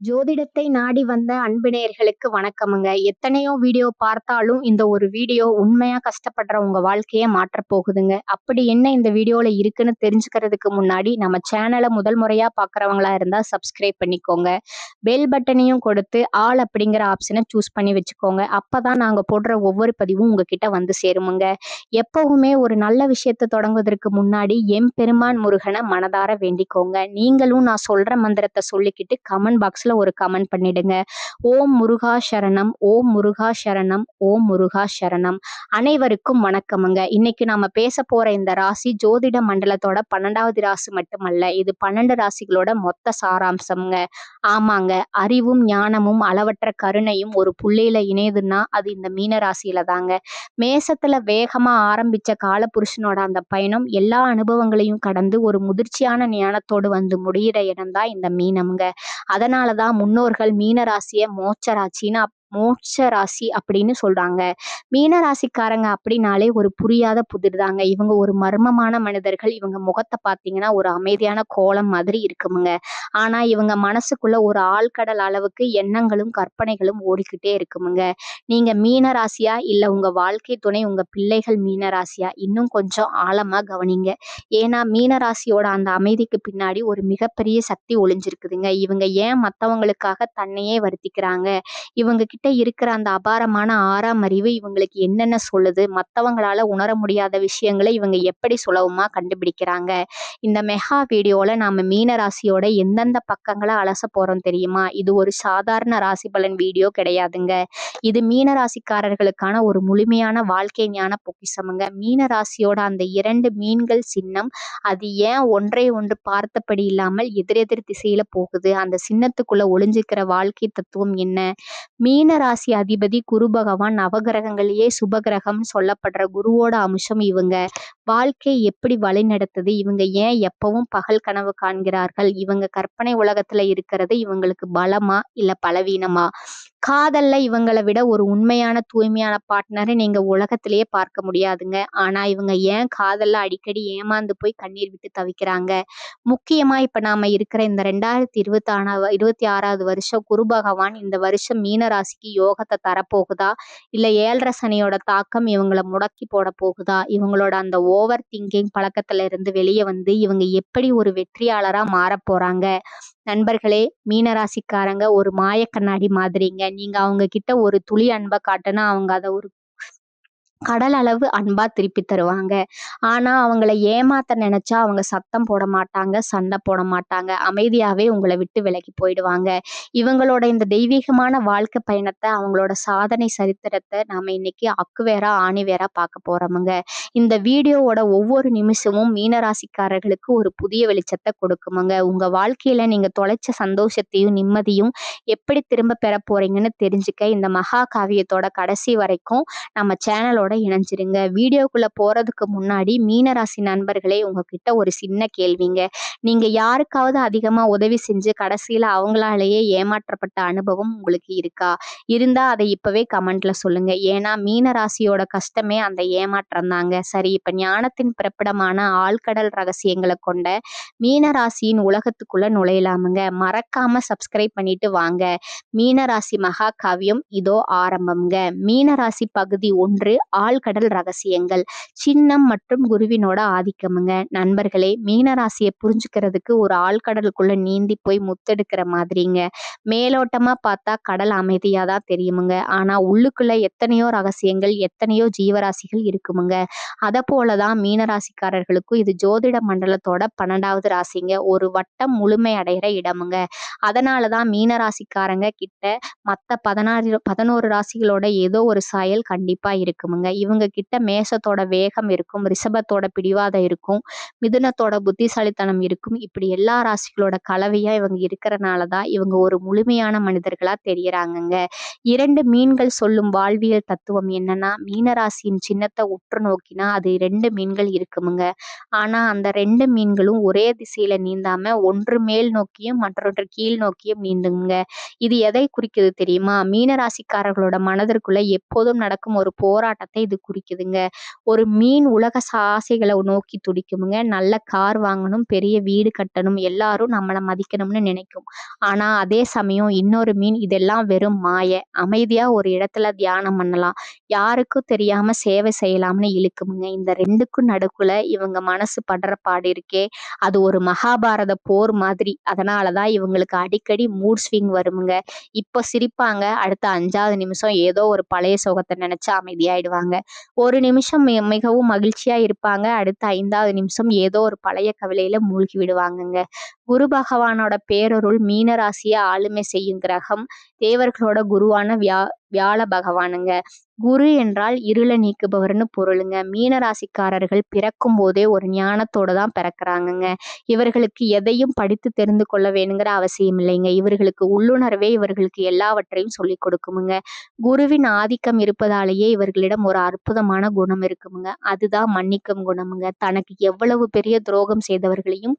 ஜோதிடத்தை நாடி வந்த அன்பினேயர்களுக்கு வணக்கமுங்க. எத்தனையோ வீடியோ பார்த்தாலும் இந்த ஒரு வீடியோ உண்மையா கஷ்டப்படுற உங்க வாழ்க்கையை மாற்றப்போகுதுங்க அப்படி என்ன இந்த வீடியோல இருக்குன்னு தெரிஞ்சுக்கிறதுக்கு முன்னாடி நம்ம சேனலை முதல் முறையா பாக்குறவங்களா இருந்தா சப்ஸ்கிரைப் பண்ணிக்கோங்க. பெல் பட்டனையும் கொடுத்து ஆல் அப்படிங்கிற ஆப்ஷனை சூஸ் பண்ணி வச்சுக்கோங்க. அப்பதான் நாங்க போடுற ஒவ்வொரு பதிவும் உங்ககிட்ட வந்து சேருமுங்க. எப்பவுமே ஒரு நல்ல விஷயத்தை தொடங்குவதற்கு முன்னாடி எம் பெருமான் முருகனை மனதார வேண்டிக்கோங்க. நீங்களும் நான் சொல்ற மந்திரத்தை சொல்லிக்கிட்டு கமெண்ட் பாக்ஸ் பாக்ஸில் ஒரு கமெண்ட் பண்ணிடுங்க. ஓம் முருகா சரணம் ஓம் முருகா சரணம் ஓம் முருகா சரணம். அனைவருக்கும் வணக்கமுங்க. இன்னைக்கு நாம பேச போற இந்த ராசி ஜோதிட மண்டலத்தோட பன்னெண்டாவது ராசி மட்டுமல்ல இது பன்னெண்டு ராசிகளோட மொத்த சாராம்சம்ங்க. ஆமாங்க அறிவும் ஞானமும் அளவற்ற கருணையும் ஒரு புள்ளியில இணையுதுன்னா அது இந்த மீன ராசியில தாங்க. மேசத்துல வேகமா ஆரம்பிச்ச காலபுருஷனோட அந்த பயணம் எல்லா அனுபவங்களையும் கடந்து ஒரு முதிர்ச்சியான ஞானத்தோடு வந்து முடிகிற இடம் தான் இந்த மீனம்ங்க. அதனால தான் முன்னோர்கள் மீனராசிய மோட்ச ராசின்னு மோட்ச ராசி அப்படின்னு சொல்றாங்க. மீன ராசிக்காரங்க அப்படின்னாலே ஒரு புரியாத புதிர் தாங்க இவங்க ஒரு மர்மமான மனிதர்கள். இவங்க முகத்தை பார்த்தீங்கன்னா ஒரு அமைதியான கோலம் மாதிரி இருக்குமுங்க. ஆனா இவங்க மனசுக்குள்ள ஒரு ஆழ்கடல் அளவுக்கு எண்ணங்களும் கற்பனைகளும் ஓடிக்கிட்டே இருக்குமுங்க. நீங்க மீன ராசியா இல்ல உங்க வாழ்க்கை துணை உங்க பிள்ளைகள் மீன ராசியா இன்னும் கொஞ்சம் ஆழமா கவனிங்க. ஏன்னா மீன ராசியோட அந்த அமைதிக்கு பின்னாடி ஒரு மிகப்பெரிய சக்தி ஒளிஞ்சிருக்குதுங்க. இவங்க ஏன் மற்றவங்களுக்காக தன்னையே வருத்திக்கிறாங்க? இவங்க கிட்ட இருக்கிற அந்த அபாரமான ஆறாம் அறிவு இவங்களுக்கு என்னென்ன சொல்லுது? மற்றவங்களால உணர முடியாத விஷயங்களை இவங்க எப்படி சுலபமாக கண்டுபிடிக்கிறாங்க? இந்த மெகா வீடியோல நாம மீன ராசியோட எந்தெந்த பக்கங்களை அலச போறோம் தெரியுமா? இது ஒரு சாதாரண ராசி பலன் வீடியோ கிடையாதுங்க. இது மீன ராசிக்காரர்களுக்கான ஒரு முழுமையான வாழ்க்கை ஞான பொக்கிசமுங்க மீன ராசியோட அந்த இரண்டு மீன்கள் சின்னம் அது ஏன் ஒன்றை ஒன்று பார்த்தபடி இல்லாமல் எதிரெதிர் திசையில போகுது? அந்த சின்னத்துக்குள்ள ஒளிஞ்சிக்கிற வாழ்க்கை தத்துவம் என்ன? மீன ராசி அதிபதி குரு பகவான் நவகிரகங்களையே சுபகிரகம் சொல்லப்படுற குருவோட அம்சம் இவங்க. வாழ்க்கை எப்படி வழி நடத்துது இவங்க ஏன் எப்பவும் பகல் கனவு காண்கிறார்கள்? இவங்க கற்பனை உலகத்துல இருக்கிறது இவங்களுக்கு பலமா இல்ல பலவீனமா? காதல்ல இவங்களை விட ஒரு உண்மையான தூய்மையான பார்ட்னரை நீங்க உலகத்திலேயே பார்க்க முடியாதுங்க. ஆனா இவங்க ஏன் காதல்ல அடிக்கடி ஏமாந்து போய் கண்ணீர் விட்டு தவிக்கிறாங்க? முக்கியமா இப்ப நாம இருக்கிற இந்த ரெண்டாயிரத்தி இருபத்தி ஆனா இருபத்தி ஆறாவது வருஷம் குரு பகவான் இந்த வருஷம் மீன ராசிக்கு யோகத்தை தரப்போகுதா? இல்ல ஏழரை சனியோட தாக்கம் இவங்களை முடக்கி போட போகுதா? இவங்களோட அந்த ஓவர் திங்கிங் பழக்கத்துல இருந்து வெளியே வந்து இவங்க எப்படி ஒரு வெற்றியாளரா மாற போறாங்க? நண்பர்களே மீனராசிக்காரங்க ஒரு மாய கண்ணாடி மாதிரிங்க. நீங்க அவங்க கிட்ட ஒரு துளி அன்பை காட்டுனா அவங்க அதை ஒரு கடல் அளவு அன்பா திருப்பி தருவாங்க. ஆனா அவங்கள ஏமாத்த நினைச்சா அவங்க சத்தம் போட மாட்டாங்க சண்டை போட மாட்டாங்க. அமைதியாவே உங்களை விட்டு விலகி போயிடுவாங்க. இவங்களோட இந்த தெய்வீகமான வாழ்க்கை பயணத்தை அவங்களோட சாதனை சரித்திரத்தை நாம இன்னைக்கு அக்குவேரா ஆணிவேரா பார்க்க போறோமுங்க. இந்த வீடியோவோட ஒவ்வொரு நிமிஷமும் மீனராசிக்காரர்களுக்கு ஒரு புதிய வெளிச்சத்தை கொடுக்குமுங்க. உங்க வாழ்க்கையில நீங்க தொலைச்ச சந்தோஷத்தையும் நிம்மதியும் எப்படி திரும்ப பெற போறீங்கன்னு தெரிஞ்சுக்க இந்த மகா காவியத்தோட கடைசி வரைக்கும் நம்ம சேனலோட என்னோட இணைஞ்சிருங்க. வீடியோக்குள்ளே போறதுக்கு முன்னாடி மீனராசி நண்பர்களே உங்ககிட்ட ஒரு சின்ன கேள்விங்க. நீங்கள் யாருக்காவது அதிகமாக உதவி செஞ்சு கடைசியில் அவங்களாலேயே ஏமாற்றப்பட்ட அனுபவம் உங்களுக்கு இருக்கா? இருந்தால் அதை இப்போவே கமெண்ட்ல சொல்லுங்க. ஏன்னா மீனராசியோட கஷ்டமே அந்த ஏமாற்றம் தாங்க. சரி இப்போ ஞானத்தின் பிறப்பிடமான ஆழ்கடல் ரகசியங்களை கொண்ட மீனராசியின் உலகத்துக்குள்ளே நுழையலாமுங்க. மறக்காமல் சப்ஸ்கிரைப் பண்ணிட்டு வாங்க. மீனராசி மகா காவியம் இதோ ஆரம்பம்ங்க. மீனராசி பகுதி ஒன்று ஆழ்கடல் ரகசியங்கள் சின்னம் மற்றும் குருவினோட ஆதிக்கமுங்க. நண்பர்களே மீனராசியை புரிஞ்சுக்கிறதுக்கு ஒரு ஆழ்கடலுக்குள்ள நீந்தி போய் முத்தெடுக்கிற மாதிரிங்க. மேலோட்டமா பார்த்தா கடல் அமைதியா தான் தெரியுமுங்க. ஆனா உள்ளுக்குள்ள எத்தனையோ ரகசியங்கள் எத்தனையோ ஜீவராசிகள் இருக்குமுங்க. அதை போலதான் மீனராசிக்காரர்களுக்கும் இது ஜோதிட மண்டலத்தோட பன்னெண்டாவது ராசிங்க. ஒரு வட்டம் முழுமை அடைகிற இடமுங்க. அதனாலதான் மீனராசிக்காரங்க கிட்ட மற்ற பதினாறு பதினோரு ராசிகளோட ஏதோ ஒரு சாயல் கண்டிப்பா இருக்குமுங்க. இவங்க கிட்ட மேசத்தோட வேகம் இருக்கும் ரிஷபத்தோட பிடிவாதம் இருக்கும் மிதுனத்தோட புத்திசாலித்தனம் இருக்கும். இப்படி எல்லா ராசிகளோட கலவையா இவங்க இருக்கிறனால தான் இவங்க ஒரு முழுமையான மனிதர்களா தெரியறாங்கங்க. இரண்டு மீன்கள் சொல்லும் வாழ்வியல் தத்துவம் என்னன்னா மீனராசியின் சின்னத்தை உற்று நோக்கினா அது ரெண்டு மீன்கள் இருக்குமுங்க. ஆனா அந்த ரெண்டு மீன்களும் ஒரே திசையில நீந்தாம ஒன்று மேல் நோக்கியும் மற்றொன்று கீழ் நோக்கியும் நீந்துங்க. இது எதை குறிக்குது தெரியுமா? மீனராசிக்காரர்களோட மனதிற்குள்ள எப்போதும் நடக்கும் ஒரு போராட்டத்தை விஷயத்தை இது குறிக்குதுங்க. ஒரு மீன் உலக ஆசைகளை நோக்கி துடிக்குமுங்க. நல்ல கார் வாங்கணும் பெரிய வீடு கட்டணும் எல்லாரும் நம்மளை மதிக்கணும்னு நினைக்கும். ஆனா அதே சமயம் இன்னொரு மீன் இதெல்லாம் வெறும் மாய. அமைதியா ஒரு இடத்துல தியானம் பண்ணலாம். யாருக்கும் தெரியாம சேவை செய்யலாம்னு இழுக்குமுங்க. இந்த ரெண்டுக்கும் நடுக்குள்ள இவங்க மனசு படுற பாடு இருக்கே. அது ஒரு மகாபாரத போர் மாதிரி. அதனாலதான் இவங்களுக்கு அடிக்கடி மூட் ஸ்விங் வருமுங்க. இப்போ சிரிப்பாங்க. அடுத்த அஞ்சாவது நிமிஷம் ஏதோ ஒரு பழைய சோகத்தை நினைச்சு அமைதியாயிடுவாங்க. ஒரு நிமிஷம் மிகவும் மகிழ்ச்சியா இருப்பாங்க. அடுத்த ஐந்தாவது நிமிஷம் ஏதோ ஒரு பழைய கவலையில மூழ்கி விடுவாங்கங்க. குரு பகவானோட பேரருள் மீனராசியை ஆளுமை செய்யும் கிரகம். தேவர்களோட குருவான வியா வியாழ பகவானுங்க. குரு என்றால் இருளை நீக்குபவர்னு பொருளுங்க. மீனராசிக்காரர்கள் பிறக்கும் போதே ஒரு ஞானத்தோட தான் பிறக்கிறாங்கங்க. இவர்களுக்கு எதையும் படித்து தெரிந்து கொள்ள வேணுங்கிற அவசியம் இல்லைங்க. இவர்களுக்கு உள்ளுணர்வே இவர்களுக்கு எல்லாவற்றையும் சொல்லிக் கொடுக்குமுங்க. குருவின் ஆதிக்கம் இருப்பதாலேயே இவர்களிடம் ஒரு அற்புதமான குணம் இருக்குமுங்க. அதுதான் மன்னிக்கும் குணமுங்க. தனக்கு எவ்வளவு பெரிய துரோகம் செய்தவர்களையும்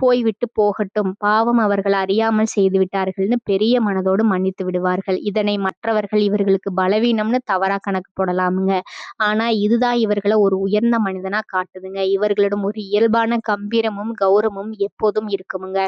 போய்விட்டு போகட்டும். பாவம் அவர்கள் அறியாமல் செய்து விட்டார்கள்னு பெரிய மனதோடு மன்னித்து விடுவார்கள். இதனை மற்றவர்கள் இவர்களுக்கு பலவீனம்னு தவறா கணக்கு போடலாமுங்க. ஆனா இதுதான் இவர்களை ஒரு உயர்ந்த மனிதனா காட்டுதுங்க. இவர்களிடம் ஒரு இயல்பான கம்பீரமும் கௌரவமும் எப்போதும் இருக்குமுங்க.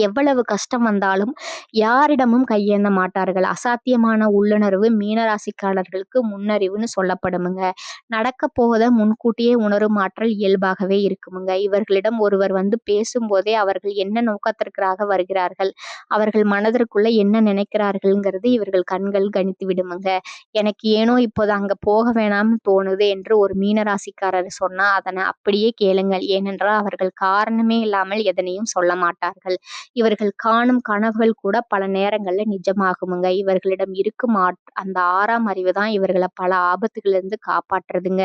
எவ்வளவு கஷ்டம் வந்தாலும் யாரிடமும் கையேந்த மாட்டார்கள். அசாத்தியமான உள்ளுணர்வு மீனராசிக்காரர்களுக்கு முன்னறிவுன்னு சொல்லப்படுமுங்க. நடக்க போவதை முன்கூட்டியே உணரும் ஆற்றல் இயல்பாகவே இருக்குமுங்க. இவர்களிடம் ஒருவர் வந்து பேசும்போதே அவர்கள் என்ன நோக்கத்திற்காக வருகிறார்கள்? அவர்கள் மனதிற்குள்ள என்ன நினைக்கிறார்கள்ங்கிறது இவர்கள் கண்கள் கணித்து விடுமுங்க. எனக்கு ஏனோ இப்போது அங்க போக வேணாம்னு தோணுது என்று ஒரு மீனராசிக்காரர் சொன்னா அதனை அப்படியே கேளுங்கள். ஏனென்றால் அவர்கள் காரணமே இல்லாமல் எதனையும் சொல்ல மாட்டார்கள். இவர்கள் காணும் கனவுகள் கூட பல நேரங்கள்ல நிஜமாகுமுங்க. இவர்களிடம் இருக்கும் அந்த ஆறாம் அறிவு தான் இவர்களை பல ஆபத்துகளிலிருந்து காப்பாற்றுறதுங்க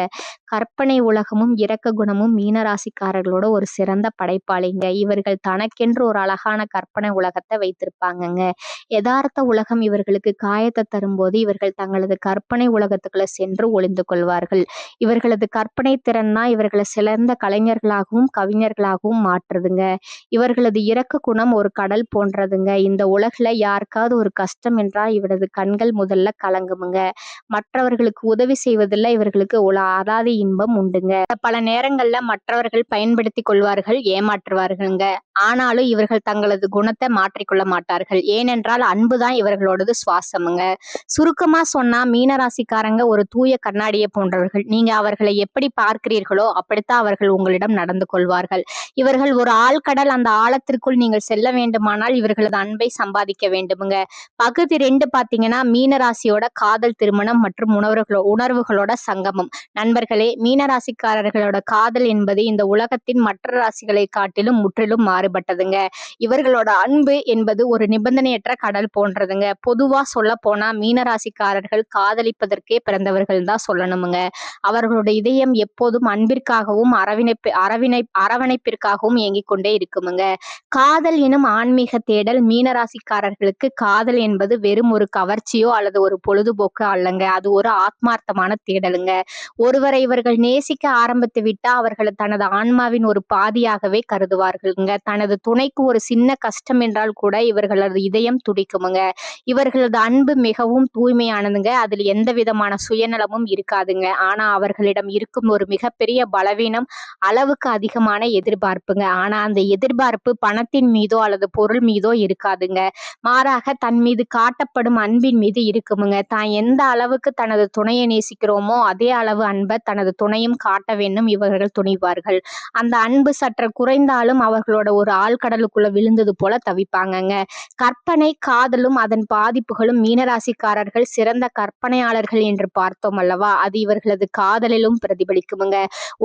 கற்பனை உலகமும் இரக்க குணமும் மீனராசிக்காரர்களோட ஒரு சிறந்த படைப்பாளிங்க. இவர்கள் தனக்கென்று ஒரு அழகான கற்பனை உலகத்தை வைத்திருப்பாங்கங்க. யதார்த்த உலகம் இவர்களுக்கு காயத்தை தரும்போது இவர்கள் தங்களது கற்பனை உலகத்துக்குள்ள சென்று ஒளிந்து கொள்வார்கள். இவர்களது கற்பனை திறன் தான் இவர்களை சிறந்த கலைஞர்களாகவும் கவிஞர்களாகவும் மாற்றுதுங்க. இவர்களது இரக்க குணம் ஒரு கடல் போன்றதுங்க. இந்த உலகில் யாருக்காவது ஒரு கஷ்டம் என்றால் இவரது கண்கள் முதல்ல கலங்குமுங்க. மற்றவர்களுக்கு உதவி செய்வதில் இவர்களுக்கு உல அலாதி இன்பம் உண்டுங்க. பல நேரங்களில் மற்றவர்கள் பயன்படுத்தி கொள்வார்கள் ஏமாற்றுவார்கள்ங்க. ஆனாலும் இவர்கள் தங்களது குணத்தை மாற்றிக்கொள்ள மாட்டார்கள். ஏனென்றால் அன்புதான் இவர்களோடது சுவாசமுங்க. சுருக்கமா சொன்னா மீனராசிக்காரங்க ஒரு தூய கண்ணாடியை போன்றவர்கள். நீங்க அவர்களை எப்படி பார்க்கிறீர்களோ அப்படித்தான் அவர்கள் உங்களிடம் நடந்து கொள்வார்கள். இவர்கள் ஒரு ஆழ்கடல் அந்த ஆழத்திற்குள் நீங்கள் செல்ல வேண்டுமானால் இவர்களது அன்பை சம்பாதிக்க வேண்டுமுங்க. பகுதி ரெண்டு பாத்தீங்கன்னா மீனராசியோட காதல் திருமணம் மற்றும் உணர்வுகளோ உணர்வுகளோட சங்கமம். நண்பர்களே மீனராசிக்காரர்களோட காதல் என்பது இந்த உலகத்தின் மற்ற ராசிகளை காட்டிலும் முற்றிலும் மாறுபட்டதுங்க. இவர்களோட அன்பு என்பது ஒரு நிபந்தனையற்ற கடல் போன்றதுங்க. பொதுவா சொல்ல போனா மீனராசிக்காரர்கள் காதலிப்பதற்கே பிறந்தவர்கள் தான் சொல்லணுமுங்க. அவர்களோட இதயம் எப்போதும் அன்பிற்காகவும் அரவணைப்பு அரவினை அரவணைப்பிற்காகவும் இயங்கிக் கொண்டே இருக்குமுங்க. காதல் எனும் ஆன்மீக தேடல் மீனராசிக்காரர்களுக்கு காதல் என்பது வெறும் ஒரு கவர்ச்சியோ அல்லது ஒரு பொழுதுபோக்கு அல்லங்க. அது ஒரு ஆத்மார்த்தமான தேடலுங்க. ஒருவரை இவர்கள் நேசிக்க ஆரம்பித்து விட்டா அவர்கள் தனது ஆன்மாவின் ஒரு பாதியாகவே கருதுவார்கள்ங்க. தனது துணைக்கு ஒரு சின்ன கஷ்டம் என்றால் கூட இவர்களது இதயம் துடிக்குமுங்க. இவர்களது அன்பு மிகவும் தூய்மையானதுங்க. அதில் எந்த விதமான சுயநலமும் இருக்காதுங்க. ஆனா அவர்களிடம் இருக்கும் ஒரு மிகப்பெரிய பலவீனம் அளவுக்கு அதிகமான எதிர்பார்ப்புங்க. ஆனா அந்த எதிர்பார்ப்பு பணத்தின் மீது மீதோ அல்லது பொருள் மீதோ இருக்காதுங்க. மாறாக தன் மீது காட்டப்படும் அன்பின் மீது இருக்குமுங்க. தான் எந்த அளவுக்கு தனது துணையை நேசிக்கிறோமோ அதே அளவு அன்பை தனது துணையும் காட்ட வேண்டும் இவர்கள் துணிவார்கள். அந்த அன்பு சற்று குறைந்தாலும் அவர்களோட ஒரு ஆழ்கடலுக்குள்ள விழுந்தது போல தவிப்பாங்கங்க. கற்பனை காதலும் அதன் பாதிப்புகளும் மீனராசிக்காரர்கள் சிறந்த கற்பனையாளர்கள் என்று பார்த்தோம் அல்லவா? அது இவர்களது காதலிலும் பிரதிபலிக்குமுங்க.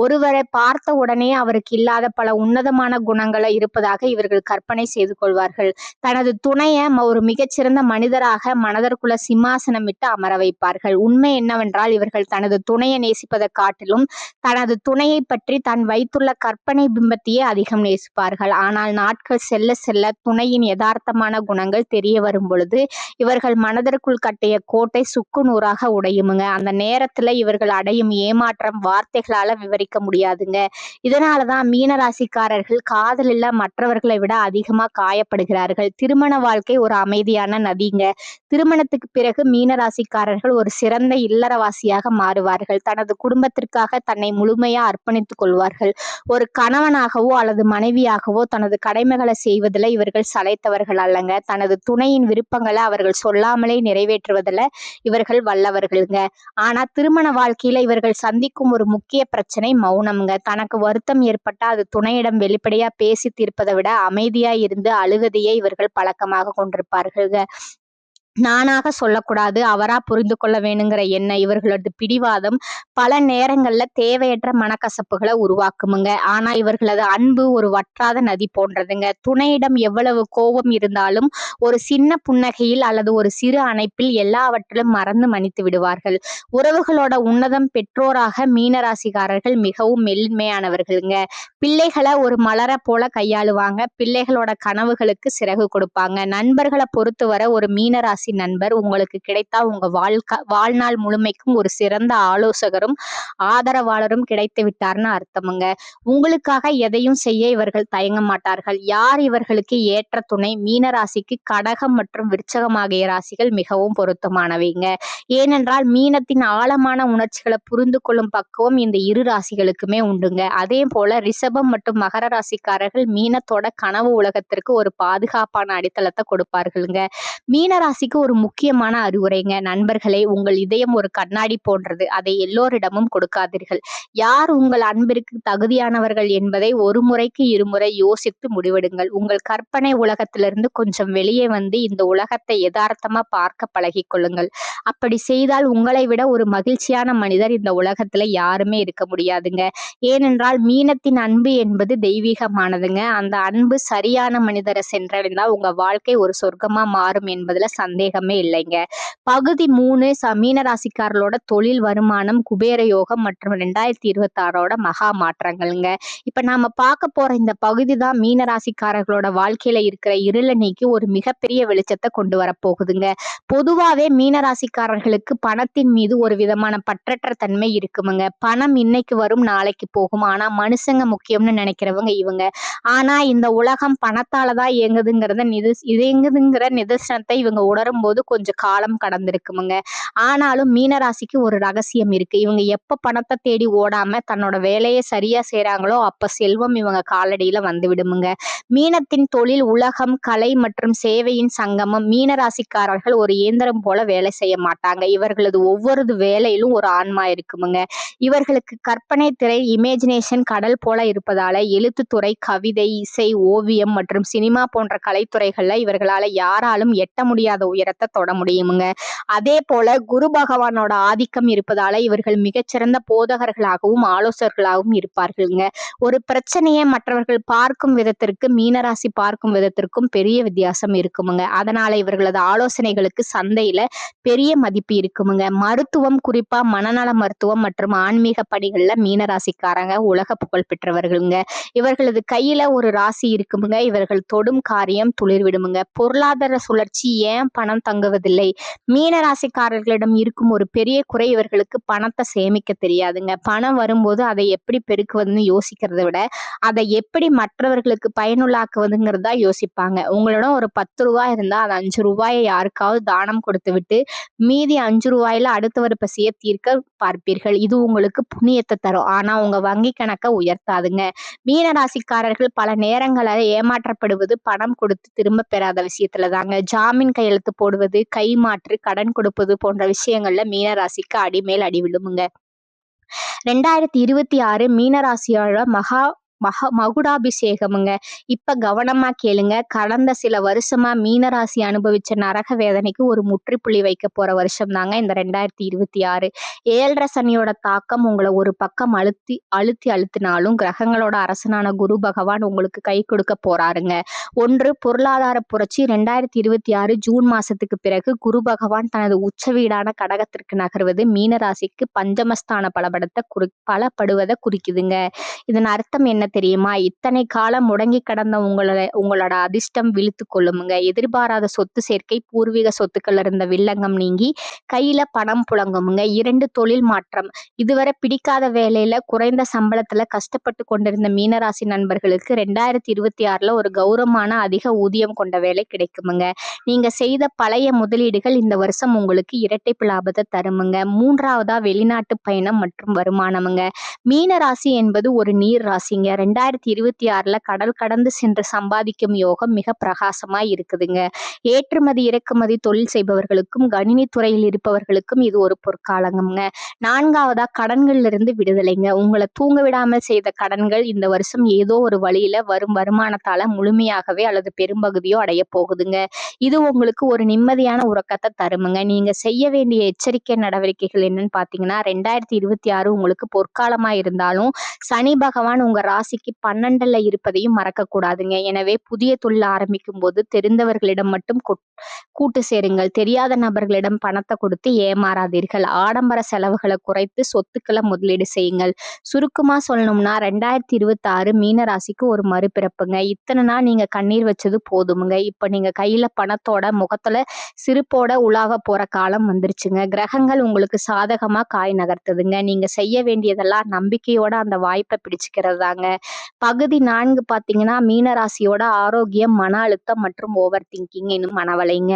ஒருவரை பார்த்த உடனே அவருக்கு இல்லாத பல உன்னதமான குணங்களை இருப்பதாக இவர்கள் கற்பனை செய்து கொள்வார்கள். தனது துணையை ஒரு மிகச்சிறந்த மனிதராக மனதற்குள்ள சிம்மாசனம் விட்டு அமர வைப்பார்கள். உண்மை என்னவென்றால் இவர்கள் தனது துணையை நேசிப்பதை காட்டிலும் தனது துணையை பற்றி தான் வைத்துள்ள கற்பனை பிம்பத்தையே அதிகம் நேசிப்பார்கள். ஆனால் நாட்கள் செல்ல செல்ல துணையின் யதார்த்தமான குணங்கள் தெரிய வரும் பொழுது இவர்கள் மனதிற்குள் கட்டிய கோட்டை சுக்கு நூறாக உடையுமுங்க. அந்த நேரத்துல இவர்கள் அடையும் ஏமாற்றம் வார்த்தைகளால விவரிக்க முடியாதுங்க. இதனாலதான் மீனராசிக்காரர்கள் காதலில் மற்றவர்களை விட அதிக அதிகமா காயப்படுகிறார்கள். திருமண வாழ்க்கை ஒரு அமைதியான நதிங்க. திருமணத்துக்கு பிறகு மீனராசிக்காரர்கள் ஒரு சிறந்த இல்லறவாசியாக மாறுவார்கள். தனது குடும்பத்திற்காக தன்னை முழுமையா அர்ப்பணித்துக் கொள்வார்கள். ஒரு கணவனாகவோ அல்லது மனைவியாகவோ தனது கடமைகளை செய்வதில் இவர்கள் சளைத்தவர்கள் அல்லங்க. தனது துணையின் விருப்பங்களை அவர்கள் சொல்லாமலே நிறைவேற்றுவதில் இவர்கள் வல்லவர்களுங்க. ஆனா திருமண வாழ்க்கையில இவர்கள் சந்திக்கும் ஒரு முக்கிய பிரச்சனை மௌனம்ங்க. தனக்கு வருத்தம் ஏற்பட்டா அது துணையிடம் வெளிப்படையா பேசி தீர்ப்பதை விட அமைதியா இருந்து அழுகதையே இவர்கள் பழக்கமாக கொண்டிருப்பார்கள். நானாக சொல்லக்கூடாது. அவரா புரிந்து கொள்ள வேணுங்கிற எண்ணம் இவர்களது பிடிவாதம் பல நேரங்கள்ல தேவையற்ற மனக்கசப்புகளை உருவாக்குமுங்க. ஆனா இவர்களது அன்பு ஒரு வற்றாத நதி போன்றதுங்க. துணையிடம் எவ்வளவு கோபம் இருந்தாலும் ஒரு சின்ன புன்னகையில் அல்லது ஒரு சிறு அணைப்பில் எல்லாவற்றிலும் மறந்து மன்னித்து விடுவார்கள். உறவுகளோட உன்னதம் பெற்றோராக மீனராசிக்காரர்கள் மிகவும் மெல்மையானவர்களுங்க பிள்ளைகளை ஒரு மலர போல கையாளுவாங்க. பிள்ளைகளோட கனவுகளுக்கு சிறகு கொடுப்பாங்க. நண்பர்களை பொறுத்துவர ஒரு மீனராசி ராசி நண்பர் உங்களுக்கு கிடைத்தா உங்க வாழ்க்கை வாழ்நாள் முழுமைக்கும் ஒரு சிறந்த ஆலோசகரும் ஆதரவாளரும் கிடைத்து விட்டார்னு அர்த்தமுங்க. உங்களுக்காக எதையும் செய்ய இவர்கள் தயங்க மாட்டார்கள். யார் இவர்களுக்கு ஏற்ற துணை? மீன ராசிக்கு கடகம் மற்றும் விருச்சகம் ஆகிய ராசிகள் மிகவும் பொருத்தமானவைங்க. ஏனென்றால் மீனத்தின் ஆழமான உணர்ச்சிகளை புரிந்து கொள்ளும் பக்குவம் இந்த இரு ராசிகளுக்குமே உண்டுங்க. அதே போல ரிஷபம் மற்றும் மகர ராசிக்காரர்கள் மீனத்தோட கனவு உலகத்திற்கு ஒரு பாதுகாப்பான அடித்தளத்தை கொடுப்பார்களுங்க. மீன ராசிக்கு இதுக்கு ஒரு முக்கியமான அறிவுரைங்க. நண்பர்களே உங்கள் இதயம் ஒரு கண்ணாடி போன்றது. அதை எல்லோரிடமும் கொடுக்காதீர்கள். யார் உங்கள் அன்பிற்கு தகுதியானவர்கள் என்பதை ஒரு முறைக்கு இருமுறை யோசித்து முடிவெடுங்கள். உங்கள் கற்பனை உலகத்திலிருந்து கொஞ்சம் வெளியே வந்து இந்த உலகத்தை யதார்த்தமா பார்க்க பழகி கொள்ளுங்கள். அப்படி செய்தால் உங்களை விட ஒரு மகிழ்ச்சியான மனிதர் இந்த உலகத்துல யாருமே இருக்க முடியாதுங்க. ஏனென்றால் மீனத்தின் அன்பு என்பது தெய்வீகமானதுங்க. அந்த அன்பு சரியான மனிதரை சென்றடைந்தால் உங்க வாழ்க்கை ஒரு சொர்க்கமா மாறும் என்பதுல சந்தேகம் சந்தேகமே இல்லைங்க. பகுதி மூணு சமீன ராசிக்காரர்களோட தொழில் வருமானம் குபேர யோகம் மற்றும் ரெண்டாயிரத்தி இருபத்தி ஆறோட மகா மாற்றங்கள்ங்க. இப்ப நாம பார்க்க போற இந்த பகுதி தான் மீன ராசிக்காரர்களோட வாழ்க்கையில இருக்கிற இருள நீக்கி ஒரு மிகப்பெரிய வெளிச்சத்தை கொண்டு வரப்போகுதுங்க பொதுவாவே மீன ராசிக்காரர்களுக்கு பணத்தின் மீது ஒரு விதமான பற்றற்ற தன்மை இருக்குமுங்க. பணம் இன்னைக்கு வரும் நாளைக்கு போகும். ஆனா மனுஷங்க முக்கியம்னு நினைக்கிறவங்க இவங்க. ஆனா இந்த உலகம் பணத்தாலதான் இயங்குதுங்கிறத நிதி இயங்குதுங்கிற நிதர்சனத்தை இவங்க உணரும் வரும்போது கொஞ்சம் காலம் கடந்திருக்குமுங்க. ஆனாலும் மீனராசிக்கு ஒரு ரகசியம் இருக்கு. இவங்க எப்ப பணத்தை தேடி ஓடாம தன்னோட வேலையை சரியா செய்யறாங்களோ அப்ப செல்வம் இவங்க காலடியில வந்து விடுமுங்க மீனத்தின் தொழில் உலகம் கலை மற்றும் சேவையின் சங்கமம் மீனராசிக்காரர்கள் ஒரு இயந்திரம் போல வேலை செய்ய மாட்டாங்க. இவர்களது ஒவ்வொரு வேலையிலும் ஒரு ஆன்மா இருக்குமுங்க. இவர்களுக்கு கற்பனை திரை இமேஜினேஷன் கடல் போல இருப்பதால எழுத்துத்துறை கவிதை இசை ஓவியம் மற்றும் சினிமா போன்ற கலைத்துறைகள்ல இவர்களால யாராலும் எட்ட முடியாத உயரத்தை தொட முடியுமுங்க. அதே போல குரு பகவானோட ஆதிக்கம் இருப்பதால இவர்கள் மிகச்சிறந்த போதகர்களாகவும் ஆலோசகர்களாகவும் இருப்பார்கள்ங்க. ஒரு பிரச்சனையை மற்றவர்கள் பார்க்கும் விதத்திற்கு மீனராசி பார்க்கும் விதத்திற்கும் பெரிய வித்தியாசம் இருக்குமுங்க. அதனால இவர்களது ஆலோசனைகளுக்கு சந்தையில பெரிய மதிப்பு இருக்குமுங்க. மருத்துவம் குறிப்பா மனநல மருத்துவம் மற்றும் ஆன்மீக பணிகள்ல மீனராசிக்காரங்க உலக புகழ் பெற்றவர்களுங்க. இவர்களது கையில ஒரு ராசி இருக்குமுங்க. இவர்கள் தொடும் காரியம் துளிர்விடுமுங்க. பொருளாதார சுழற்சி ஏன் பணம் தங்குவதில்லை. மீன ராசிக்காரர்களிடம் இருக்கும் ஒரு பெரிய குறை இவர்களுக்கு பணத்தை சேமிக்க தெரியாதுங்க. பணம் வரும்போது அதை எப்படி பெருக்குவதுன்னு யோசிக்கிறத விட அதை எப்படி மற்றவர்களுக்கு பயனுள்ளாக்குவதுங்கிறதா யோசிப்பாங்க. உங்களோட ஒரு பத்து ரூபாய் இருந்தா அது அஞ்சு ரூபாயை யாருக்காவது தானம் கொடுத்து விட்டு மீதி அஞ்சு ரூபாயில அடுத்தவர் பசிய தீர்க்க பார்ப்பீர்கள். இது உங்களுக்கு புண்ணியத்தை தரும். ஆனா உங்க வங்கி கணக்கை உயர்த்தாதுங்க. மீன ராசிக்காரர்கள் பல நேரங்களில் ஏமாற்றப்படுவது பணம் கொடுத்து திரும்ப பெறாத விஷயத்துல தாங்க ஜாமீன் கையெழுத்து போடுவது கை மாற்று கடன் கொடுப்பது போன்ற விஷயங்கள்ல மீனராசிக்கு அடிமேல் அடி விழுமுங்க. ரெண்டாயிரத்தி இருபத்தி ஆறு மீனராசியோட மகா மக மகுடாபிஷேகமுங்க. இப்ப கவனமா கேளுங்க. கடந்த சில வருஷமா மீனராசி அனுபவிச்ச நரக வேதனைக்கு ஒரு முற்றுப்புள்ளி வைக்க போற வருஷம் தாங்க இந்த ரெண்டாயிரத்தி இருபத்தி ஆறு. ஏழரை சனியோட தாக்கம் உங்களை ஒரு பக்கம் அழுத்தி அழுத்தி அழுத்தினாலும் கிரகங்களோட அரசனான குரு பகவான் உங்களுக்கு கை கொடுக்க போறாருங்க. ஒன்று பொருளாதார புரட்சி. ரெண்டாயிரத்தி இருபத்தி ஆறு ஜூன் மாசத்துக்கு பிறகு குரு பகவான் தனது உச்ச வீடான கடகத்திற்கு நகர்வது மீனராசிக்கு பஞ்சமஸ்தான பலபடத்தை குறி பலப்படுவதை குறிக்குதுங்க. இதன் அர்த்தம் என்ன தெரியுமா? இத்தனை காலம் முடங்கி கடந்த உங்களோட உங்களோட அதிர்ஷ்டம் விழுத்து கொள்ளுமுங்க. எதிர்பாராத சொத்து சேர்க்கை பூர்வீக சொத்துக்கள் இருந்த வில்லங்கம் நீங்கி கையில பணம் புழங்குமுங்க. இரண்டு தொழில் மாற்றம். இதுவரை பிடிக்காத வேலையில குறைந்த சம்பளத்துல கஷ்டப்பட்டு கொண்டிருந்த மீனராசி நண்பர்களுக்கு ரெண்டாயிரத்தி இருபத்தி ஆறுல ஒரு கௌரவமான அதிக ஊதியம் கொண்ட வேலை கிடைக்குமுங்க. நீங்க செய்த பழைய முதலீடுகள் இந்த வருஷம் உங்களுக்கு இரட்டைப்பு லாபத்தை தருமுங்க. மூன்றாவதா வெளிநாட்டு பயணம் மற்றும் வருமானமுங்க. மீனராசி என்பது ஒரு நீர் ராசிங்க. ரெண்டாயிரத்தி இருபத்தி ஆறுல கடல் கடந்து சென்று சம்பாதிக்கும் யோகம் மிக பிரகாசமா இருக்குதுங்க. ஏற்றுமதி இறக்குமதி தொழில் செய்பவர்களுக்கும் கணினி துறையில் இருப்பவர்களுக்கும் இது ஒரு பொற்காலங்கம்ங்க. நான்காவதா கடன்கள்ல இருந்து விடுதலைங்க. உங்களை தூங்க விடாமல் செய்த கடன்கள் இந்த வருஷம் ஏதோ ஒரு வழியில வரும் வருமானத்தால முழுமையாகவே அல்லது பெரும்பகுதியோ அடைய போகுதுங்க. இது உங்களுக்கு ஒரு நிம்மதியான உறக்கத்தை தருமுங்க. நீங்க செய்ய வேண்டிய எச்சரிக்கை நடவடிக்கைகள் என்னன்னு பாத்தீங்கன்னா ரெண்டாயிரத்தி இருபத்தி ஆறு உங்களுக்கு பொற்காலமா இருந்தாலும் சனி பகவான் உங்க ராசிக்கு பன்னெண்டுல இருப்பதையும் மறக்க கூடாதுங்க எனவே புதிய தொழில் ஆரம்பிக்கும் போது தெரிந்தவர்களிடம் மட்டும் கூட்டு சேருங்கள். தெரியாத நபர்களிடம் பணத்தை கொடுத்து ஏமாறாதீர்கள். ஆடம்பர செலவுகளை குறைத்து சொத்துக்களை முதலீடு செய்யுங்கள். சுருக்கமா சொல்லணும்னா ரெண்டாயிரத்தி இருபத்தி ஆறு மீன ராசிக்கு ஒரு மறுபிறப்புங்க. இத்தனை நாள் நீங்க கண்ணீர் வச்சது போதுமுங்க. இப்ப நீங்க கையில பணத்தோட முகத்துல சிரிப்போட உலாக போற காலம் வந்துருச்சுங்க. கிரகங்கள் உங்களுக்கு சாதகமா காய் நகர்த்துதுங்க. நீங்க செய்ய வேண்டியதெல்லாம் நம்பிக்கையோட அந்த வாய்ப்பை பிடிச்சுக்கிறது தாங்க பகுதி நான்கு பாத்தீங்கன்னா மீனராசியோட ஆரோக்கியம் மன அழுத்தம் மற்றும் ஓவர் திங்கிங் இன்னும் மனவலைங்க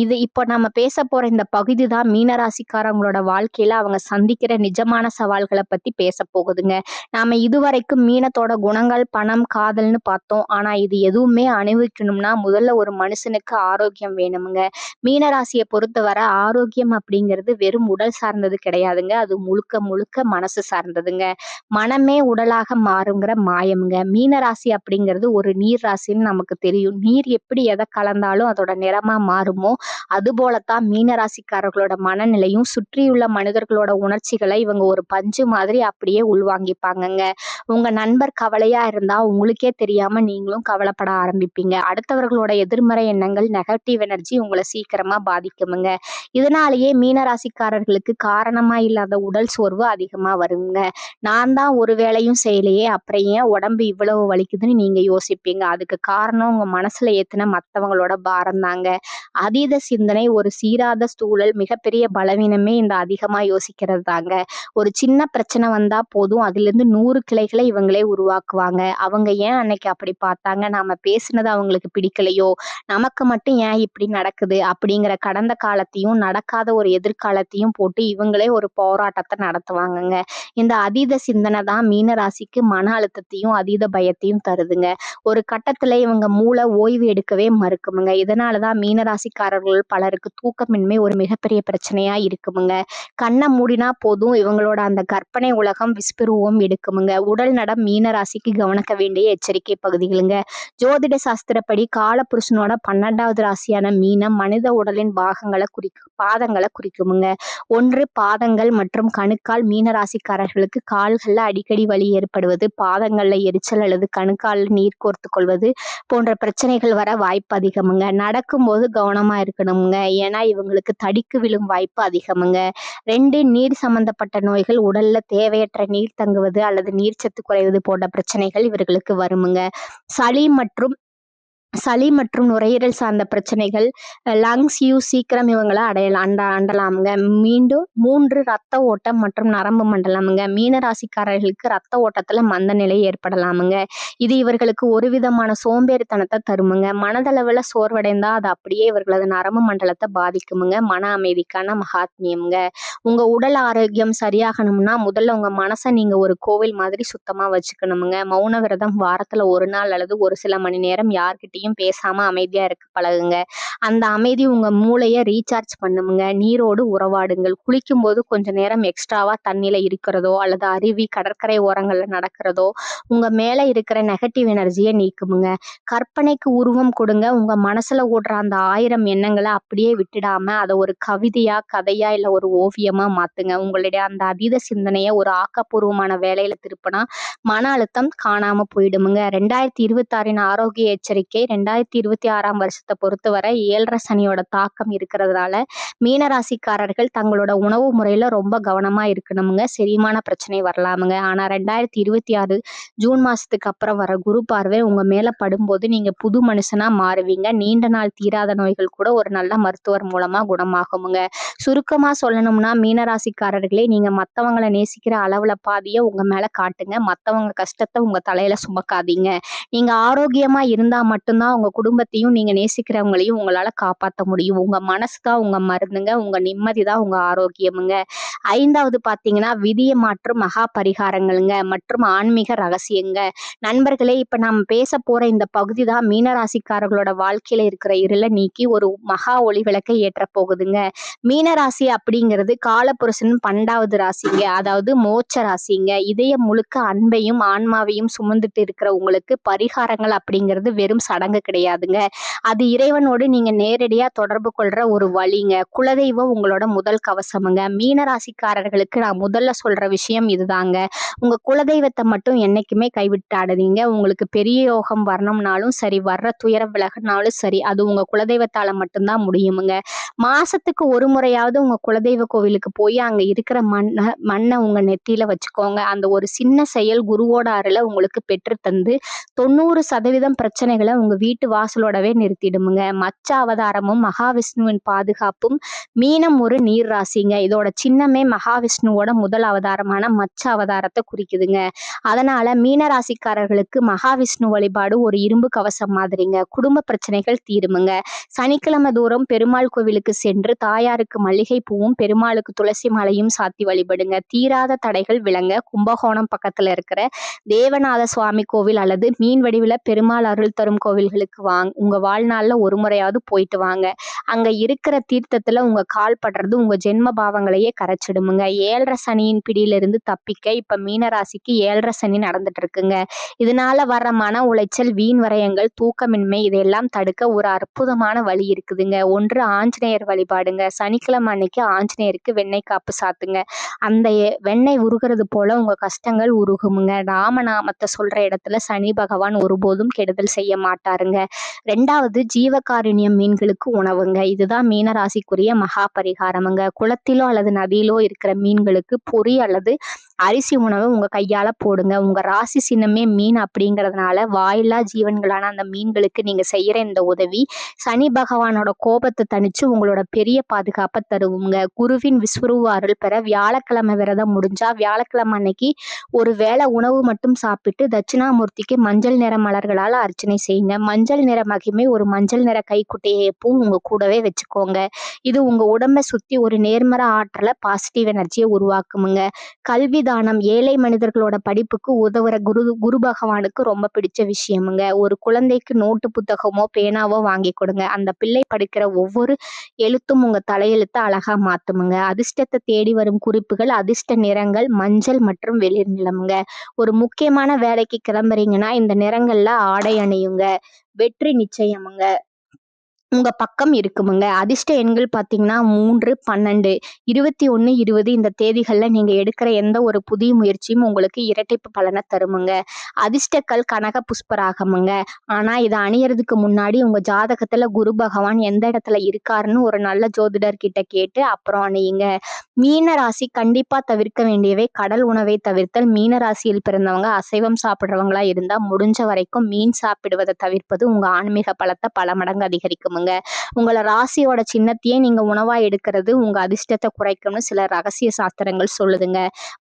இது இப்போ நம்ம பேச போற இந்த பகுதி தான் மீனராசிக்காரங்களோட வாழ்க்கையில அவங்க சந்திக்கிற நிஜமான சவால்களை பத்தி பேச போகுதுங்க. நாம இதுவரைக்கும் மீனத்தோட குணங்கள் பணம் காதல்னு பார்த்தோம். ஆனா இது எதுவுமே அனுபவிக்கணும்னா முதல்ல ஒரு மனுஷனுக்கு ஆரோக்கியம் வேணுமுங்க. மீனராசியை பொறுத்தவரை ஆரோக்கியம் அப்படிங்கிறது வெறும் உடல் சார்ந்தது கிடையாதுங்க. அது முழுக்க முழுக்க மனசு சார்ந்ததுங்க. மனமே உடலாக மாறுங்கிற மாயம்ங்க. மீனராசி அப்படிங்கிறது ஒரு நீர் ராசின்னு நமக்கு தெரியும். நீர் எப்படி எதை கலந்தாலும் அதோட நிறமா மாறுமோ அது போலத்தான் மீனராசிக்காரர்களோட மனநிலையும் சுற்றியுள்ள மனிதர்களோட உணர்ச்சிகளை இவங்க ஒரு பஞ்சு மாதிரி அப்படியே உள்வாங்கிப்பாங்கங்க. உங்க நண்பர் கவலையா இருந்தா உங்களுக்கே தெரியாம நீங்களும் கவலைப்பட ஆரம்பிப்பீங்க. அடுத்தவர்களோட எதிர்மறை எண்ணங்கள் நெகட்டிவ் எனர்ஜி உங்களை சீக்கிரமா பாதிக்குமுங்க. இதனாலேயே மீனராசிக்காரர்களுக்கு காரணமா இல்லாத உடல் சோர்வு அதிகமா வருங்க. நான் தான் ஒரு வேலையும் செய்யலையே அப்புறம் ஏன் உடம்பு இவ்வளவு வலிக்குதுன்னு நீங்க யோசிப்பீங்க. அதுக்கு காரணம் உங்க மனசுல ஏத்துன மத்தவங்களோட பாரம் தாங்க. அதீத சிந்தனை ஒரு சீராத சூழல் மிகப்பெரிய பலவீனமே இந்த அதிகமா யோசிக்கிறது தாங்க. ஒரு சின்ன பிரச்சனை வந்தா போதும். அதுல இருந்து நூறு கிளைகளை இவங்களே உருவாக்குவாங்க. அவங்க ஏன் அன்னைக்கு அப்படி பார்த்தாங்க? நாம பேசினது அவங்களுக்கு பிடிக்கலையோ? நமக்கு மட்டும் ஏன் இப்படி நடக்குது? அப்படிங்கிற கடந்த காலத்தையும் நடக்காத ஒரு எதிர்காலத்தையும் போட்டு இவங்களே ஒரு போராட்டத்தை நடத்துவாங்கங்க. இந்த அதீத சிந்தனை தான் மீனராசிக்கு மன அழுத்தம் அழுத்தத்தையும் அதீத பயத்தையும் தருதுங்க. ஒரு கட்டத்துல இவங்க மூளை ஓய்வு எடுக்கவே மறுக்குமுங்க. இதனாலதான் மீனராசிக்காரர்கள் பலருக்கு தூக்கமின்மை ஒரு மிகப்பெரிய பிரச்சனையா இருக்குமுங்க. கண்ணை மூடினா போதும் இவங்களோட அந்த கற்பனை உலகம் விஸ்பிருவம் எடுக்குமுங்க. உடல் நடம் மீனராசிக்கு கவனிக்க வேண்டிய எச்சரிக்கை பகுதிகளுங்க. ஜோதிட சாஸ்திரப்படி காலபுருஷனோட பன்னெண்டாவது ராசியான மீனம் மனித உடலின் பாகங்களை குறிக்கும் பாதங்களை குறிக்குமுங்க. ஒன்று பாதங்கள் மற்றும் கணுக்கால் மீனராசிக்காரர்களுக்கு கால்கள்ல அடிக்கடி வலி ஏற்படுவது பாதங்களில் எரிச்சல் அல்லது கணுக்காலில் நீர் கோர்த்து கொள்வது போன்ற பிரச்சனைகள் வர வாய்ப்பு அதிகமுங்க. நடக்கும்போது கவனமாக இருக்கணுங்க ஏன்னா இவங்களுக்கு தடிக்கு விழும் வாய்ப்பு அதிகமுங்க. ரெண்டு நீர் சம்பந்தப்பட்ட நோய்கள் உடலில் தேவையற்ற நீர் தங்குவது அல்லது நீர்ச்சத்து குறைவது போன்ற பிரச்சனைகள் இவர்களுக்கு வருமுங்க. சளி மற்றும் சளி மற்றும் நுரையீரல் சார்ந்த பிரச்சனைகள் லங்ஸ் யூ சீக்கிரம் இவங்களை அடையலாம் அண்ட அண்டலாமுங்க. மீண்டும் மூன்று ரத்த ஓட்டம் மற்றும் நரம்பு மண்டலமுங்க. மீனராசிக்காரர்களுக்கு ரத்த ஓட்டத்தில் மந்த நிலை ஏற்படலாமுங்க. இது இவர்களுக்கு ஒரு விதமான சோம்பேறித்தனத்தை தருமுங்க. மனதளவில் சோர்வடைந்தால் அது அப்படியே இவர்களது நரம்பு மண்டலத்தை பாதிக்குமுங்க. மன அமைதிக்கான மகாத்மியமுங்க. உங்கள் உடல் ஆரோக்கியம் சரியாகணும்னா முதல்ல உங்கள் மனசை நீங்கள் ஒரு கோவில் மாதிரி சுத்தமாக வச்சுக்கணுமுங்க. மௌன விரதம் வாரத்தில் ஒரு நாள் அல்லது ஒரு சில மணி நேரம் யார்கிட்டையும் யார்கிட்டையும் பேசாம அமைதியா இருக்க பழகுங்க. அந்த அமைதி உங்க மூளையை ரீசார்ஜ் பண்ணுமுங்க நீரோடு உறவாடுங்கள். குளிக்கும் போது கொஞ்ச நேரம் எக்ஸ்ட்ராவா தண்ணியில இருக்கிறதோ அல்லது அருவி கடற்கரை ஓரங்கள்ல நடக்கிறதோ உங்க மேல இருக்கிற நெகட்டிவ் எனர்ஜியை நீக்குமுங்க. கற்பனைக்கு உருவம் கொடுங்க. உங்க மனசுல ஓடுற அந்த ஆயிரம் எண்ணங்களை அப்படியே விட்டுடாம அதை ஒரு கவிதையா கதையா இல்ல ஒரு ஓவியமா மாத்துங்க. உங்களுடைய அந்த அதீத சிந்தனையை ஒரு ஆக்கப்பூர்வமான வேலையில திருப்பினா மன அழுத்தம் காணாம போயிடுமுங்க. ரெண்டாயிரத்தி இருபத்தி ஆறின் ஆரோக்கிய எச்சரிக்கை ரெண்டாயிரத்தி இருபத்தி ஆறாம் வருஷத்தை பொறுத்தவரை ஏழரை சனியோட தாக்கம் இருக்கிறதுனால மீனராசிக்காரர்கள் தங்களோட உணவு முறையில் ரொம்ப கவனமாக இருக்கணுமுங்க. செரிமான பிரச்சனை வரலாமுங்க. ஆனால் ரெண்டாயிரத்தி இருபத்தி ஆறு ஜூன் மாதத்துக்கு அப்புறம் வர குரு பார்வை உங்கள் மேலே படும்போது நீங்கள் புது மனுஷனாக மாறுவீங்க. நீண்ட நாள் தீராத நோய்கள் கூட ஒரு நல்ல மருத்துவர் மூலமாக குணமாகுமுங்க. சுருக்கமாக சொல்லணும்னா மீனராசிக்காரர்களே நீங்கள் மற்றவங்களை நேசிக்கிற அளவில் பாதியை உங்கள் மேலே காட்டுங்க. மற்றவங்க கஷ்டத்தை உங்கள் தலையில் சுமக்காதீங்க. நீங்கள் ஆரோக்கியமாக இருந்தால் மட்டும்தான் உங்கள் குடும்பத்தையும் நீங்கள் நேசிக்கிறவங்களையும் உங்களால் காப்பாற்ற முடியும். உங்கள் மனசு தான் உங்கள் மருந்துங்க. உங்கள் நிம்மதி தான் உங்கள் ஆரோக்கியமுங்க. ஐந்தாவது பார்த்தீங்கன்னா விதிய மாற்றும் மகா பரிகாரங்களுங்க மற்றும் ஆன்மீக ரகசியங்க. நண்பர்களே இப்போ நாம் பேச போகிற இந்த பகுதி தான் மீனராசிக்காரர்களோட வாழ்க்கையில் இருக்கிற இருளை நீக்கி ஒரு மகா ஒளி விளக்கை ஏற்ற போகுதுங்க. மீனராசி அப்படிங்கிறது காலப்புருஷன் பன்னெண்டாவது ராசிங்க. அதாவது மோட்ச ராசிங்க. இதயம் முழுக்க அன்பையும் ஆன்மாவையும் சுமந்துட்டு இருக்கிற உங்களுக்கு பரிகாரங்கள் அப்படிங்கிறது வெறும் சடங்கு கிடையாதுங்க. அது இறைவனோடு நீங்க நேரடியா தொடர்பு கொள்ற ஒரு வழிங்க. குலதெய்வம் உங்களோட முதல் கவசமுங்க. மீனராசிக்காரர்களுக்கு நான் முதல்ல சொல்ற விஷயம் இதுதாங்க. உங்க குலதெய்வத்தை மட்டும் என்னைக்குமே கைவிட்டாடுதீங்க. உங்களுக்கு பெரிய யோகம் வரணும்னாலும் சரி வர்ற துயரம் விலகினாலும் சரி அது உங்க குலதெய்வத்தால மட்டும்தான் முடியுமுங்க. மாசத்துக்கு ஒரு முறையாவது உங்க குலதெய்வ கோவிலுக்கு போய் அங்க இருக்கிற மண்ணை மண்ணை உங்க நெத்தியில வச்சுக்கோங்க. அந்த ஒரு சின்ன செயல் குருவோட அருளை உங்களுக்கு பெற்று தந்து தொண்ணூறு சதவீதம் பிரச்சனைகளை உங்க வீட்டு வாசலோடவே நிறுத்திடுமுங்க. மச்ச அவதாரமும் மகாவிஷ்ணுவின் பாதுகாப்பும் மீனம் ஒரு நீர் ராசிங்க. இதோட சின்னமே மகாவிஷ்ணுவோட முதல் அவதாரமான மச்ச அவதாரத்தை குறிக்குதுங்க. அதனால மீன ராசிக்காரர்களுக்கு மகாவிஷ்ணு வழிபாடு ஒரு இரும்பு கவசம் மாதிரிங்க. குடும்ப பிரச்சனைகள் தீருமுங்க. சனிக்கிழமை தூரம் பெருமாள் கோவிலுக்கு சென்று தாயாருக்கு மல்லிகை பூவும் பெருமாளுக்கு துளசி மாலையும் சாத்தி வழிபடுங்க. தீராத தடைகள் விளங்க கும்பகோணம் பக்கத்துல இருக்கிற தேவநாத சுவாமி கோவில் அல்லது மீன் வடிவில் பெருமாள் அருள் தரும் கோவில் கோயில்களுக்கு வாங்க உங்கள் வாழ்நாளில் ஒரு முறையாவது போயிட்டு வாங்க. அங்கே இருக்கிற தீர்த்தத்தில் உங்கள் கால் படுறது உங்கள் ஜென்ம பாவங்களையே கரைச்சிடுமுங்க. ஏழரை சனியின் பிடியிலிருந்து தப்பிக்க இப்போ மீனராசிக்கு ஏழரை சனி நடந்துட்டு இருக்குங்க இதனால வர்ற மன உளைச்சல் வீண் வரையங்கள் தூக்கமின்மை இதெல்லாம் தடுக்க ஒரு அற்புதமான வழி இருக்குதுங்க. ஒன்று ஆஞ்சநேயர் வழிபாடுங்க. சனிக்கிழமை அன்னைக்கு ஆஞ்சநேயருக்கு வெண்ணெய் காப்பு சாத்துங்க. அந்த வெண்ணெய் உருகிறது போல உங்க கஷ்டங்கள் உருகுமுங்க. ராமநாமத்தை சொல்ற இடத்துல சனி பகவான் ஒருபோதும் கெடுதல் செய்ய மாட்டார். பாருங்க. ரெண்டாவது ஜீவகாருண்யம் மீன்களுக்கு உணவுங்க. இதுதான் மீனராசிக்குரிய மகா பரிகாரமுங்க. குளத்திலோ அல்லது நதியிலோ இருக்கிற மீன்களுக்கு பொறி அல்லது அரிசி உணவை உங்க கையால போடுங்க. உங்க ராசி சின்னமே மீன் அப்படிங்கிறதுனால வாயில்லா ஜீவன்களான அந்த மீன்களுக்கு நீங்க செய்யற இந்த உதவி சனி பகவானோட கோபத்தை தணிச்சு உங்களோட பெரிய பாதுகாப்பை தருவுங்க குருவின் விஸ்வரூப அருள் பெற வியாழக்கிழமை விரதம் முடிஞ்சா வியாழக்கிழமை அன்னைக்கு ஒரு வேளை உணவு மட்டும் சாப்பிட்டு தட்சிணாமூர்த்திக்கு மஞ்சள் நிற மலர்களால் அர்ச்சனை செய்யுங்க. மஞ்சள் நிற மகிமை ஒரு மஞ்சள் நிற கைக்குட்டையை எப்பவும் உங்க கூடவே வச்சுக்கோங்க. இது உங்க உடம்பை சுத்தி ஒரு நேர்மற ஆற்றலை பாசிட்டிவ் எனர்ஜியை உருவாக்குமுங்க. கல்வி தானம் ஏழை மனிதர்களோட படிப்புக்கு உதவுற குரு குரு பகவானுக்கு ரொம்ப பிடிச்ச விஷயமுங்க. ஒரு குழந்தைக்கு நோட்டு புத்தகமோ பேனாவோ வாங்கி கொடுங்க. அந்த பிள்ளை படிக்கிற ஒவ்வொரு எழுத்தும் உங்க தலையெழுத்தை அழகா மாத்துமுங்க. அதிர்ஷ்டத்தை தேடி வரும் குறிப்புகள் அதிர்ஷ்ட நிறங்கள் மஞ்சள் மற்றும் வெளிர் நிலமுங்க. ஒரு முக்கியமான வேலைக்கு கிளம்புறீங்கன்னா இந்த நிறங்கள்ல ஆடை அணியுங்க. வெற்றி நிச்சயமுங்க. உங்க பக்கம் இருக்குமுங்க. அதிர்ஷ்ட எண்கள் பார்த்தீங்கன்னா மூன்று பன்னெண்டு இருபத்தி ஒன்று இருபது இந்த தேதிகளில் நீங்கள் எடுக்கிற எந்த ஒரு புதிய முயற்சியும் உங்களுக்கு இரட்டைப்பு பலனை தருமுங்க. அதிர்ஷ்டக்கல் கனக புஷ்பராகமுங்க. ஆனால் இதை அணியறதுக்கு முன்னாடி உங்கள் ஜாதகத்தில் குரு பகவான் எந்த இடத்துல இருக்காருன்னு ஒரு நல்ல ஜோதிடர் கிட்ட கேட்டு அப்புறம் அணியுங்க. மீன ராசி கண்டிப்பாக தவிர்க்க வேண்டியவை கடல் உணவை தவிர்த்தல். மீன ராசியில் பிறந்தவங்க அசைவம் சாப்பிட்றவங்களா இருந்தால் முடிஞ்ச வரைக்கும் மீன் சாப்பிடுவதை தவிர்ப்பது உங்கள் ஆன்மீக பலத்தை பல மடங்கு அதிகரிக்குமுங்க. சொல்லுவாங்க உங்களை ராசியோட சின்னத்தையே நீங்க உணவா எடுக்கிறது உங்க அதிர்ஷ்டத்தை குறைக்கும்னு சில ரகசிய சாஸ்திரங்கள் சொல்லுதுங்க.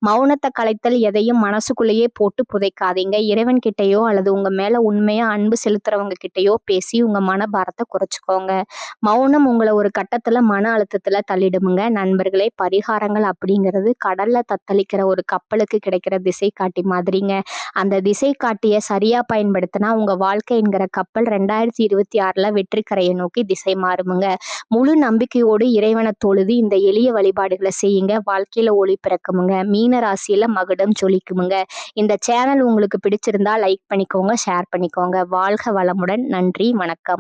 மௌனத்தை கலைத்தல் எதையும் மனசுக்குள்ளேயே போட்டு புதைக்காதீங்க. இறைவன் கிட்டேயோ அல்லது உங்க மேல உண்மையா அன்பு செலுத்துறவங்க கிட்டேயோ பேசி உங்க மனபாரத்தை குறைச்சிக்கோங்க. மௌனம் உங்களை ஒரு கட்டத்துல மன அழுத்தத்துல தள்ளிடுமுங்க. நண்பர்களே பரிகாரங்கள் அப்படிங்கிறது கடல்ல தத்தளிக்கிற ஒரு கப்பலுக்கு கிடைக்கிற திசை காட்டி மாதிரிங்க. அந்த திசை காட்டிய சரியா பயன்படுத்தினா உங்க வாழ்க்கை என்கிற கப்பல் ரெண்டாயிரத்தி இருபத்தி ஆறுல வெற்றி கரையை நோக்கி நோக்கி திசை மாறுமுங்க. முழு நம்பிக்கையோடு இறைவனை தொழுது இந்த எளிய வழிபாடுகளை செய்யுங்க. வாழ்க்கையில ஒளி பிறக்குமுங்க. மீன ராசியில மகுடம் ஜொலிக்குமுங்க. இந்த சேனல் உங்களுக்கு பிடிச்சிருந்தா லைக் பண்ணிக்கோங்க ஷேர் பண்ணிக்கோங்க. வாழ்க வளமுடன். நன்றி வணக்கம்.